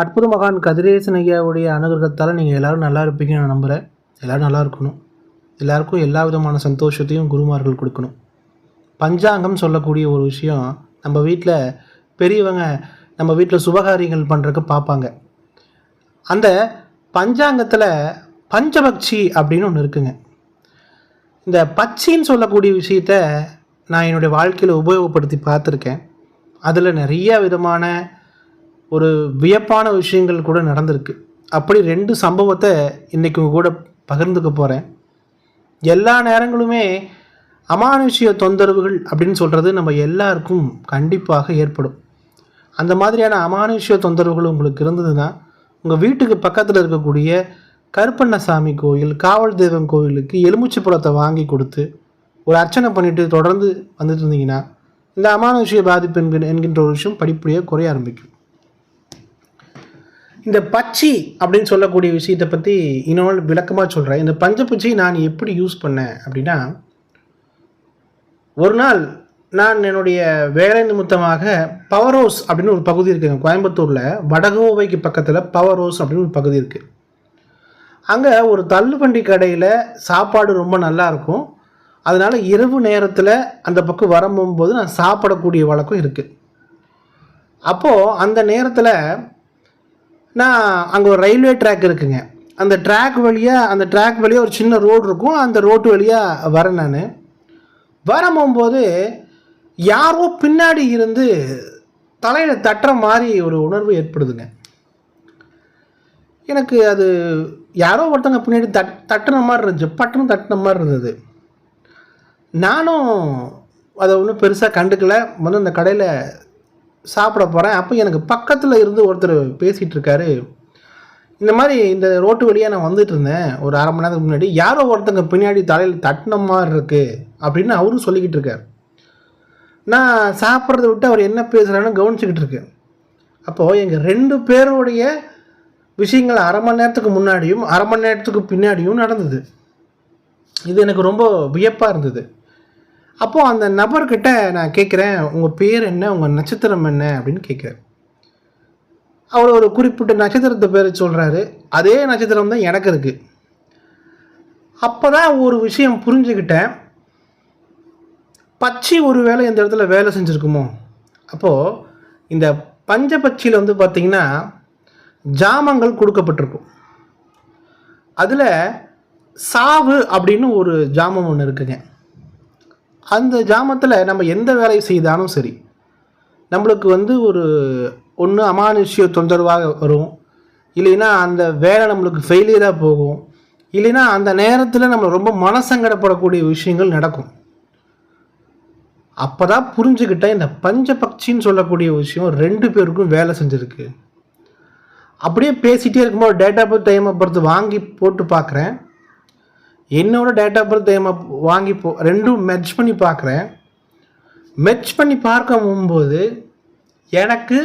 அற்புத மகான் கதிரேசன் ஐயாவுடைய அனுகிரகத்தால் நீங்கள் எல்லோரும் நல்லா இருப்பீங்கன்னு நான் நம்புகிறேன் எல்லோரும் நல்லா இருக்கணும். எல்லாருக்கும் எல்லா விதமான சந்தோஷத்தையும் குருமார்கள் கொடுக்கணும். பஞ்சாங்கம் சொல்லக்கூடிய ஒரு விஷயம் நம்ம வீட்டில் பெரியவங்க நம்ம வீட்டில் சுபகாரியங்கள் பண்ணுறக்கு பார்ப்பாங்க அந்த பஞ்சாங்கத்தில் பஞ்சபக்ஷி அப்படின்னு ஒன்று இருக்குங்க. இந்த பச்சின்னு சொல்லக்கூடிய விஷயத்த நான் என்னுடைய வாழ்க்கையில் உபயோகப்படுத்தி பார்த்துருக்கேன். அதில் நிறைய விதமான ஒரு வியப்பான விஷயங்கள் கூட நடந்திருக்கு. அப்படி ரெண்டு சம்பவத்தை இன்றைக்கி உங்கள் கூட பகிர்ந்துக்க போகிறேன் எல்லா நேரங்களுமே அமானுஷ்ய தொந்தரவுகள் அப்படின்னு சொல்கிறது நம்ம எல்லாருக்கும் கண்டிப்பாக ஏற்படும். அந்த மாதிரியான அமானுஷ்ய தொந்தரவுகள் உங்களுக்கு இருந்ததுன்னா உங்கள் வீட்டுக்கு பக்கத்தில் இருக்கக்கூடிய கருப்பண்ணசாமி கோயில் காவல் தெய்வம் கோயிலுக்கு எலுமிச்சை பழத்தை வாங்கி கொடுத்து ஒரு அர்ச்சனை பண்ணிவிட்டு தொடர்ந்து வந்துட்டு இருந்தீங்கன்னா இந்த அமானுஷ்ய பாதிப்பு என்கிற என்கின்ற ஒரு விஷயம் படிப்படியாக குறைய ஆரம்பிக்கும். இந்த பச்சி அப்படின்னு சொல்லக்கூடிய விஷயத்தை பற்றி இன்னொரு விளக்கமாக சொல்கிறேன் இந்த பஞ்சப்பச்சி நான் எப்படி யூஸ் பண்ணேன் அப்படின்னா ஒரு நாள் நான் என்னுடைய வேலை நிமித்தமாக பவர் ஹவுஸ் அப்படின்னு ஒரு பகுதி இருக்குங்க. கோயம்புத்தூரில் வடகோவைக்கு பக்கத்தில் பவர் ஹவுஸ் அப்படின்னு ஒரு பகுதி இருக்குது அங்கே ஒரு தள்ளுவண்டி கடையில் சாப்பாடு ரொம்ப நல்லா இருக்கும். அதனால் இரவு நேரத்தில் அந்த பக்கம் வரும்போது நான் சாப்பிடக்கூடிய வழக்கம் இருக்குது அப்போது அந்த நேரத்தில் நான் அங்கே ஒரு ரயில்வே ட்ராக் இருக்குங்க. அந்த ட்ராக் வழியாக அந்த ட்ராக் வழியாக ஒரு சின்ன ரோடு இருக்கும். அந்த ரோட்டு வழியாக வரேன் நான். வரும்போது யாரோ பின்னாடி இருந்து தலையில் தட்டுற மாதிரி ஒரு உணர்வு ஏற்படுதுங்க. எனக்கு அது யாரோ ஒருத்தங்க பின்னாடி தட் தட்டுன மாதிரி இருந்துச்சு. பட்டுன்னு தட்டின மாதிரி இருந்தது. நானும் அதை ஒன்றும் பெருசாக கண்டுக்கலை. முதல்ல இந்த கடையில் சாப்பிட போகிறேன் அப்போ எனக்கு பக்கத்தில் இருந்து ஒருத்தர் பேசிகிட்டு இருக்காரு. இந்த மாதிரி இந்த ரோட்டு வழியாக நான் வந்துட்டு இருந்தேன். ஒரு அரை மணி நேரத்துக்கு முன்னாடி யாரோ ஒருத்தங்க பின்னாடி தலையில் தட்டின மாதிரி இருக்குது அப்படின்னு அவரும் சொல்லிக்கிட்டு இருக்கார். நான் சாப்பிட்றத விட்டு அவர் என்ன பேசுகிறான்னு கவனிச்சுக்கிட்டு இருக்கேன் அப்போது எங்கள் ரெண்டு பேருடைய விஷயங்கள் அரை மணி நேரத்துக்கு முன்னாடியும் அரை மணி நேரத்துக்கு பின்னாடியும் நடந்தது. இது எனக்கு ரொம்ப வியப்பாக இருந்தது. அப்போது அந்த நபர்கிட்ட நான் கேட்குறேன் உங்கள் பேர் என்ன? உங்கள் நட்சத்திரம் என்ன? அப்படின்னு கேட்குறேன் அவர் ஒரு குறிப்பிட்ட நட்சத்திரத்தை பேர் சொல்கிறாரு அதே நட்சத்திரம் தான் எனக்கு இருக்குது அப்போ தான் ஒரு விஷயம் புரிஞ்சுக்கிட்டேன் பச்சி ஒரு வேளை இந்த இடத்துல வேலை செஞ்சுருக்குமோ? அப்போது இந்த பஞ்சபட்சியில் வந்து பார்த்திங்கன்னா ஜாமங்கள் கொடுக்கப்பட்டிருக்கும். அதில் சாவு அப்படின்னு ஒரு ஜாமம் ஒன்று இருக்குங்க. அந்த ஜாமத்தில் நம்ம எந்த வேலையை செய்தாலும் சரி. நம்மளுக்கு வந்து ஒரு ஒன்று அமானுஷ்ய தொந்தரவாக வரும். இல்லைன்னா அந்த வேலை நம்மளுக்கு ஃபெயிலியராக போகும். இல்லைன்னா அந்த நேரத்தில் நம்ம ரொம்ப மனசங்கடப்படக்கூடிய விஷயங்கள் நடக்கும். அப்போ தான் புரிஞ்சுக்கிட்டேன் இந்த பஞ்சபக்ஷின்னு சொல்லக்கூடிய விஷயம் ரெண்டு பேருக்கும் வேலை செஞ்சுருக்கு. அப்படியே பேசிகிட்டே இருக்கும்போது டேட்டா பர்த் டைம் பொறுத்து வாங்கி போட்டு பார்க்குறேன் என்னோட ஆஃப் பர்த் டைம் வாங்கி போ ரெண்டும் மெர்ச் பண்ணி பார்க்குறேன். மெர்ச் பண்ணி பார்க்க போகும்போது எனக்கு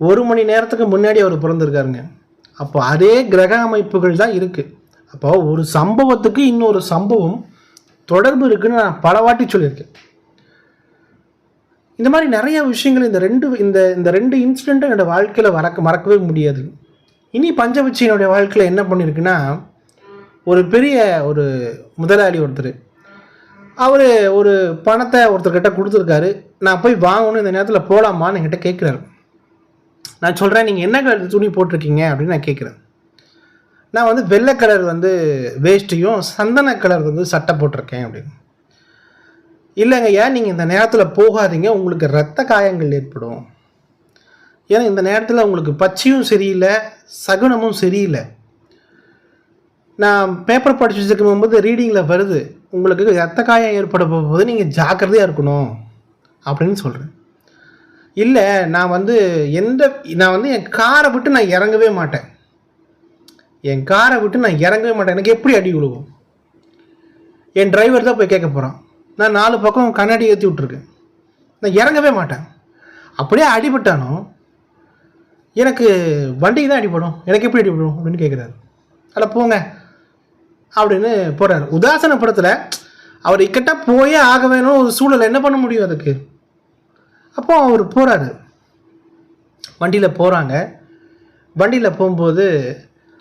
ஒரு மணி நேரத்துக்கு முன்னாடி அவர் பிறந்திருக்காருங்க. அப்போ அதே கிரக அமைப்புகள் தான் இருக்குது அப்போ ஒரு சம்பவத்துக்கு இன்னொரு சம்பவம் தொடர்பு இருக்குன்னு நான் பல வாட்டி சொல்லியிருக்கேன். இந்த மாதிரி நிறைய விஷயங்கள் இந்த ரெண்டு இந்த இந்த ரெண்டு இன்சிடெண்ட்டும் என்னோடய வாழ்க்கையில் மறக்க மறக்கவே முடியாது. இனி பஞ்சபட்சியினுடைய வாழ்க்கையில் என்ன பண்ணியிருக்குன்னா ஒரு பெரிய ஒரு முதலாளி ஒருத்தர். அவர் ஒரு பணத்தை ஒருத்தர்கிட்ட கொடுத்துருக்காரு. நான் போய் வாங்கணும் இந்த நேரத்தில் போகலாமான்னு என்கிட்ட கேட்குறாரு நான் சொல்கிறேன் நீங்கள் என்ன கலர் துணி போட்டிருக்கீங்க? அப்படின்னு நான் கேட்குறேன் நான் வந்து வெள்ளை கலர் வந்து வேஷ்டியும் சந்தன கலர் வந்து சட்டை போட்டிருக்கேன் அப்படின்னு. இல்லைங்க ஏன் நீங்கள் இந்த நேரத்தில் போகாதீங்க? உங்களுக்கு ரத்த காயங்கள் ஏற்படும். ஏன்னா இந்த நேரத்தில் உங்களுக்கு பச்சையும் சரியில்லை சகுனமும் சரியில்லை. நான் பேப்பர் படிச்சு வச்சுருக்கும் போது ரீடிங்கில் வருது. உங்களுக்கு ரத்த காயம் ஏற்பட போகும்போது நீங்கள் ஜாக்கிரதையாக இருக்கணும் அப்படின்னு சொல்கிறேன் இல்லை நான் வந்து எந்த நான் வந்து என் காரை விட்டு நான் இறங்கவே மாட்டேன். என் காரை விட்டு நான் இறங்கவே மாட்டேன். எனக்கு எப்படி அடி விழுவும் என் டிரைவர் தான் போய் கேட்க போகிறான் நான் நாலு பக்கம் கண்ணாடி ஏற்றி விட்ருக்கேன் நான் இறங்கவே மாட்டேன். அப்படியே அடிபட்டானோ எனக்கு வண்டிக்கு தான் அடிபடும். எனக்கு எப்படி அடிபடும் அப்படின்னு கேட்குறாரு அதில் போங்க. அப்படின்னு போகிறாரு உதாசன படத்தில் அவர் இக்கட்டாக போயே ஆக வேணும் ஒரு சூழல் என்ன பண்ண முடியும் அதுக்கு? அப்போ அவர் போகிறாரு வண்டியில் போகிறாங்க வண்டியில் போகும்போது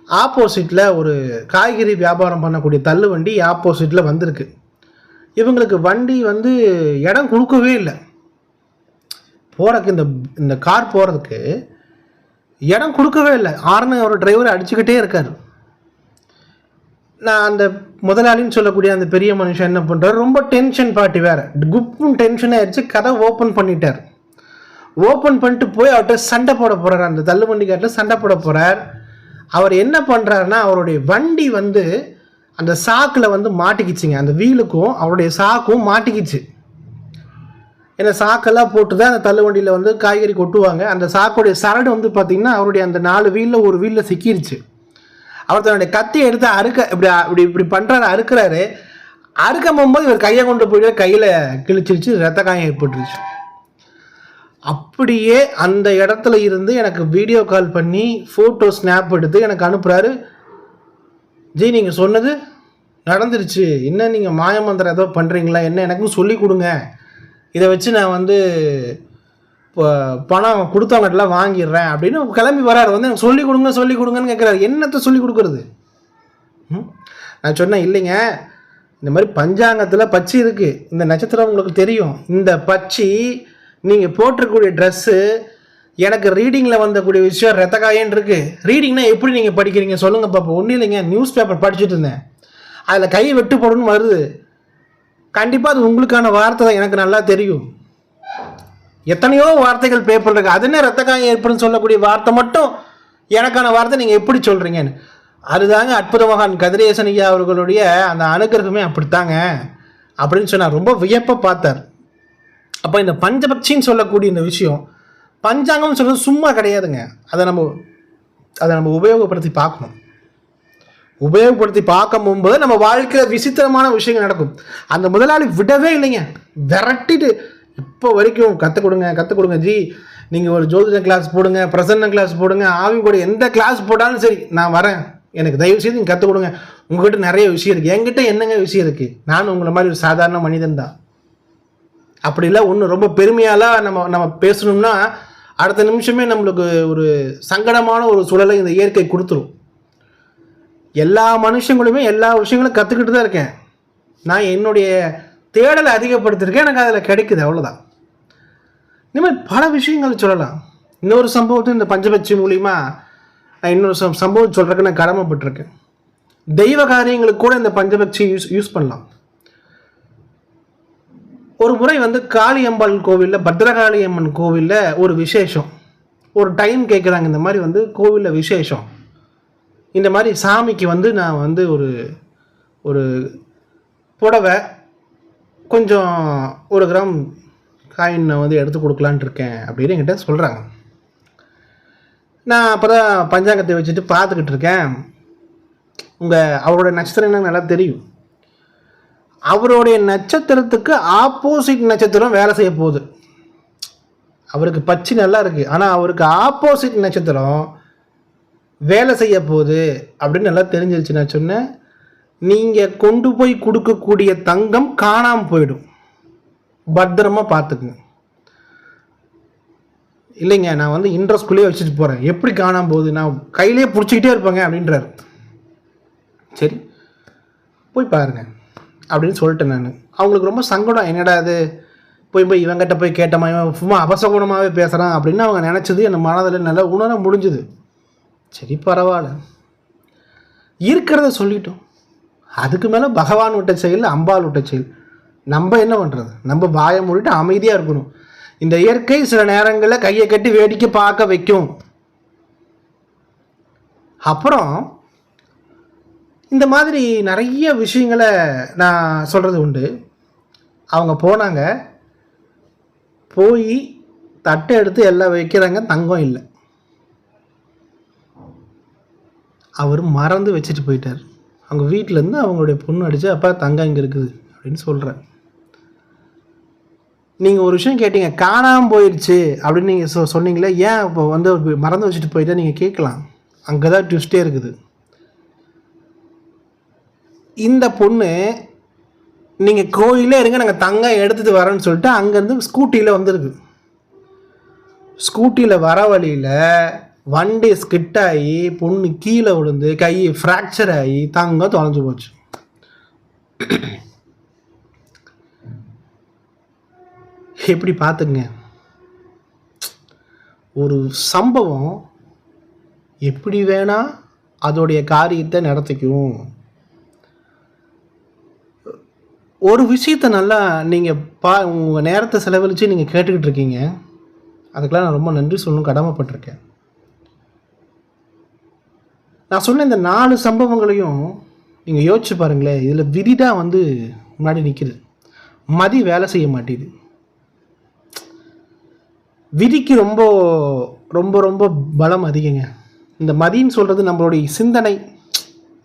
ஆப்போசிட்டில் ஒரு காய்கறி வியாபாரம் பண்ணக்கூடிய தள்ளு வண்டி ஆப்போசிட்டில் வந்திருக்கு. இவங்களுக்கு வண்டி வந்து இடம் கொடுக்கவே இல்லை. போகிறக்கு இந்த இந்த கார் போகிறதுக்கு இடம் கொடுக்கவே இல்லை. ஆர்னு ஒரு டிரைவர் அடிச்சுக்கிட்டே இருக்கார். நான் அந்த முதலாளின்னு சொல்லக்கூடிய அந்த பெரிய மனுஷன் என்ன பண்ணுறாரு ரொம்ப டென்ஷன் பார்ட்டி வேறு. குப்பும் டென்ஷன் ஆயிடுச்சு கதை ஓப்பன் பண்ணிட்டார். ஓப்பன் பண்ணிட்டு போய் அவர்கிட்ட சண்டை போட போகிறார் அந்த தள்ளுவண்டிக்காட்டில் சண்டை போட போகிறார் அவர் என்ன பண்ணுறாருன்னா அவருடைய வண்டி வந்து அந்த சாக்கில் வந்து மாட்டிக்கிச்சுங்க. அந்த வீலுக்கும் அவருடைய சாக்கும் மாட்டிக்கிச்சு. ஏன்னா சாக்கெல்லாம் போட்டு தான் அந்த தள்ளுவண்டியில் வந்து காய்கறி கொட்டுவாங்க. அந்த சாக்குடைய சரடு வந்து பார்த்திங்கன்னா அவருடைய அந்த நாலு வீலில் ஒரு வீலில் சிக்கிருச்சு. அவர் தன்னுடைய கத்தி எடுத்து அறுக்க இப்படி இப்படி இப்படி பண்ணுறாரு அறுக்கிறாரு. அறுக்க போகும்போது இவர் கையை கொண்டு போயிட்டு கையில் கிழிச்சிருச்சு ரத்த காயம் ஏற்பட்டுருச்சு. அப்படியே அந்த இடத்துல இருந்து எனக்கு வீடியோ கால் பண்ணி ஃபோட்டோ ஸ்னாப் எடுத்து எனக்கு அனுப்புகிறாரு ஜி நீங்கள் சொன்னது நடந்துருச்சு. என்ன நீங்கள் மாயமந்திரம் ஏதோ பண்ணுறீங்களா என்ன எனக்கும் சொல்லி கொடுங்க. இதை வச்சு நான் வந்து பணம் கொடுத்தவங்கட்டெல்லாம் வாங்கிடுறேன் அப்படின்னு கிளம்பி வராரு வந்து எனக்கு சொல்லி கொடுங்க சொல்லி கொடுங்கன்னு கேட்குறாரு. என்னத்தை சொல்லி கொடுக்குறது? ம்? நான் சொன்னேன் இல்லைங்க. இந்த மாதிரி பஞ்சாங்கத்தில் பச்சி இருக்குது இந்த நட்சத்திரம் உங்களுக்கு தெரியும். இந்த பச்சி நீங்கள் போட்டிருக்கக்கூடிய ட்ரெஸ்ஸு எனக்கு ரீடிங்கில் வந்தக்கூடிய விஷயம் ரத்தக்காயன் இருக்குது ரீடிங்னா எப்படி நீங்கள் படிக்கிறீங்க? சொல்லுங்கள் பாப்பா ஒன்றும் இல்லைங்க. நியூஸ் பேப்பர் படிச்சுட்டு இருந்தேன். அதில் கை வெட்டு போடணும்னு வருது. கண்டிப்பாக அது உங்களுக்கான வார்த்தை தான். எனக்கு நல்லா தெரியும். எத்தனையோ வார்த்தைகள் பேப்பர் இருக்கு. அது என்ன ரத்த காயம் ஏற்படும் சொல்லக்கூடிய வார்த்தை மட்டும் எனக்கான வார்த்தை நீங்கள் எப்படி சொல்கிறீங்கன்னு அதுதாங்க அற்புத மகான் கதிரேசன் ஐயா அவர்களுடைய அந்த அனுகிரகமே அப்படித்தாங்க. அப்படின்னு சொன்னார். ரொம்ப வியப்பை பார்த்தார். அப்போ இந்த பஞ்சபக்ஷின்னு சொல்லக்கூடிய இந்த விஷயம் பஞ்சாங்கம்னு சொல்கிறது சும்மா கிடையாதுங்க. அதை நம்ம அதை நம்ம உபயோகப்படுத்தி பார்க்கணும். உபயோகப்படுத்தி பார்க்கும் போது நம்ம வாழ்க்கையில் விசித்திரமான விஷயங்கள் நடக்கும். அந்த முதலாளி விடவே இல்லைங்க. விரட்டிட்டு இப்போ வரைக்கும் கற்றுக் கொடுங்க கற்றுக் கொடுங்க ஜி நீங்கள் ஒரு ஜோதிட கிளாஸ் போடுங்க பிரசன்ன கிளாஸ் போடுங்க ஆவி கூட எந்த கிளாஸ் போட்டாலும் சரி நான் வரேன். எனக்கு தயவு செய்து நீங்கள் கற்றுக் கொடுங்க உங்ககிட்ட நிறைய விஷயம் இருக்குது என்கிட்ட என்னங்க விஷயம் இருக்குது நான் உங்களை மாதிரி ஒரு சாதாரண மனிதன் தான். அப்படிலாம் ஒன்று ரொம்ப பெருமையாலாம் நம்ம நம்ம பேசணும்னா அடுத்த நிமிஷமே நம்மளுக்கு ஒரு சங்கடமான ஒரு சூழலை இந்த இயற்கை கொடுத்துரும். எல்லா மனுஷங்களுமே எல்லா விஷயங்களும் கற்றுக்கிட்டு தான் இருக்கேன். நான் என்னுடைய தேடலை அதிகப்படுத்திருக்கேன் எனக்கு அதில் கிடைக்குது அவ்வளோதான் இந்த மாதிரி பல விஷயங்கள் சொல்லலாம். இன்னொரு சம்பவத்தை இந்த பஞ்சபட்சி மூலிமா நான் இன்னொரு சம் சம்பவம் சொல்கிறதுக்கு நான் கடமைப்பட்டிருக்கேன். தெய்வ காரியங்களுக்கு கூட இந்த பஞ்சபட்சி யூஸ் யூஸ் பண்ணலாம். ஒரு முறை வந்து காளியம்பாள் கோவிலில் பத்ரகாளி அம்மன் கோவிலில் ஒரு விசேஷம். ஒரு டைம் கேட்குறாங்க இந்த மாதிரி வந்து கோவிலில் விசேஷம். இந்த மாதிரி சாமிக்கு வந்து நான் வந்து ஒரு ஒரு புடவை கொஞ்சம் ஒரு கிராம் காயின் நான் வந்து எடுத்து கொடுக்கலான்ட்டு இருக்கேன் அப்படின்னு என்கிட்ட சொல்கிறாங்க நான் அப்போ தான் பஞ்சாங்கத்தை வச்சுட்டு பார்த்துக்கிட்டு இருக்கேன். உங்கள் அவரோட நட்சத்திரம் எனக்கு நல்லா தெரியும். அவருடைய நட்சத்திரத்துக்கு ஆப்போசிட் நட்சத்திரம் வேலை செய்ய போகுது. அவருக்கு பச்சை நல்லா இருக்குது ஆனால் அவருக்கு ஆப்போசிட் நட்சத்திரம் வேலை செய்ய போகுது அப்படின்னு நல்லா தெரிஞ்சிருச்சு. நான் சொன்னேன். நீங்கள் கொண்டு போய் கொடுக்கக்கூடிய தங்கம் காணாமல் போயிடும். பத்திரமா பார்த்துக்குங்க. இல்லைங்க நான் வந்து இன்ட்ரெஸ்ட்குள்ளேயே வச்சுட்டு போகிறேன் எப்படி காணாமல் போகுது? நான் கையிலே பிடிச்சிக்கிட்டே இருப்பேங்க அப்படின்றார். சரி போய் பாருங்க அப்படின்னு சொல்லிட்டேன் நான். அவங்களுக்கு ரொம்ப சங்கடம் என்னடா இது? போய் போய் இவங்கிட்ட போய் கேட்டமா? இவன் சும்மா அபசகுணமாகவே பேசுகிறான் அப்படின்னு அவங்க நினச்சது என் மனதில் நல்லா உணர முடிஞ்சுது. சரி பரவாயில்ல. இருக்கிறத சொல்லிட்டோம். அதுக்கு மேலே பகவான் விட்ட செயல் அம்பாள் விட்ட செயல். நம்ம என்ன பண்ணுறது நம்ம வாயை மூடிட்டு அமைதியாக இருக்கணும். இந்த இயற்கை சில நேரங்களில் கையை கட்டி வேடிக்கை பார்க்க வைக்கும். அப்புறம் இந்த மாதிரி நிறைய விஷயங்களை நான் சொல்கிறது உண்டு. அவங்க போனாங்க. போய் தட்டை எடுத்து எல்லாம் வைக்கிறாங்க தங்கம் இல்லை. அவர் மறந்து வச்சுட்டு போயிட்டார். அவங்க வீட்டிலேருந்து அவங்களுடைய பொண்ணு அடித்து அப்பா தங்கம் இங்கே இருக்குது அப்படின்னு சொல்கிறேன் நீங்கள் ஒரு விஷயம் கேட்டீங்க காணாமல் போயிடுச்சு அப்படின்னு நீங்கள் சொ சொன்னீங்களே ஏன் இப்போ வந்து மறந்து வச்சுட்டு போயிட்டா நீங்கள் கேட்கலாம். அங்கே தான் ட்விஸ்டே இருக்குது. இந்த பொண்ணு நீங்கள் கோயிலே இருங்க நாங்கள் தங்கம் எடுத்துகிட்டு வரேன்னு சொல்லிட்டு அங்கேருந்து ஸ்கூட்டியில் வந்திருக்கு. ஸ்கூட்டியில் வர வழியில் வண்டி ஸ்கிட் ஆகி பொண்ணு கீழே விழுந்து கை ஃப்ராக்சர் ஆகி தாங்க தொலைஞ்சு போச்சு. எப்படி பார்த்துங்க? ஒரு சம்பவம் எப்படி வேணால் அதோடைய காரியத்தை நடத்திக்கும். ஒரு விஷயத்த நல்லா நீங்கள் பா உங்கள் நேரத்தை செலவழித்து நீங்கள் கேட்டுக்கிட்டு இருக்கீங்க. அதுக்கெல்லாம் நான் ரொம்ப நன்றி சொல்லணும் கடமைப்பட்டிருக்கேன். நான் சொன்ன இந்த நாலு சம்பவங்களையும் நீங்கள் யோசிச்சு பாருங்களேன். இதில் விதி தான் வந்து முன்னாடி நிற்கிது மதி வேலை செய்ய மாட்டேது. விதிக்கு ரொம்ப ரொம்ப ரொம்ப பலம் அதிகங்க. இந்த மதின்னு சொல்கிறது நம்மளுடைய சிந்தனை.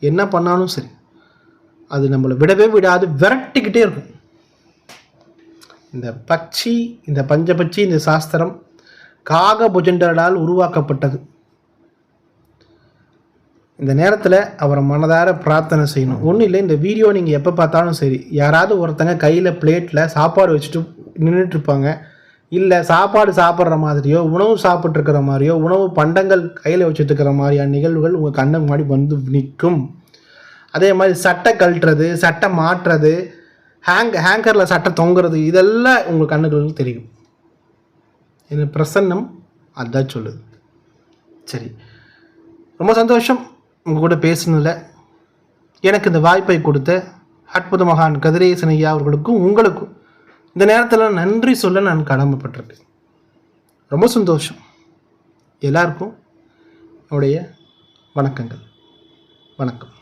என்ன பண்ணாலும் சரி. அது நம்மளை விடவே விடாது விரட்டிக்கிட்டே இருக்கும். இந்த பச்சி இந்த பஞ்சபட்சி இந்த சாஸ்திரம் காகபுஜண்டரால் உருவாக்கப்பட்டது. இந்த நேரத்தில் அவரை மனதார பிரார்த்தனை செய்யணும். ஒன்றும் இல்லை இந்த வீடியோ நீங்கள் எப்போ பார்த்தாலும் சரி யாராவது ஒருத்தங்க கையில் பிளேட்டில் சாப்பாடு வச்சுட்டு நின்றுட்டு இருப்பாங்க இல்லை சாப்பாடு சாப்பிட்ற மாதிரியோ உணவு சாப்பிட்ருக்கிற மாதிரியோ உணவு பண்டங்கள் கையில் வச்சுட்டுருக்கிற மாதிரியான நிகழ்வுகள் உங்கள் கண்ணு முன்னாடி வந்து நிற்கும். அதே மாதிரி சட்டை கழட்டுறது சட்டை மாட்டுறது ஹேங் ஹேங்கரில் சட்டை தொங்குறது இதெல்லாம் உங்கள் கண்ணுகளுக்கு தெரியும். இந்த பிரசன்னம் அதான் சொல்லுது. சரி. ரொம்ப சந்தோஷம். உங்கள் கூட பேசுனதில் எனக்கு இந்த வாய்ப்பை கொடுத்த அற்புத மகான் கதிரேசன் ஐயா அவர்களுக்கும் உங்களுக்கும் இந்த நேரத்தில் நன்றி சொல்ல நான் கடமைப்பட்டிருக்கேன். ரொம்ப சந்தோஷம். எல்லாருக்கும் என்னுடைய வணக்கங்கள். வணக்கம்.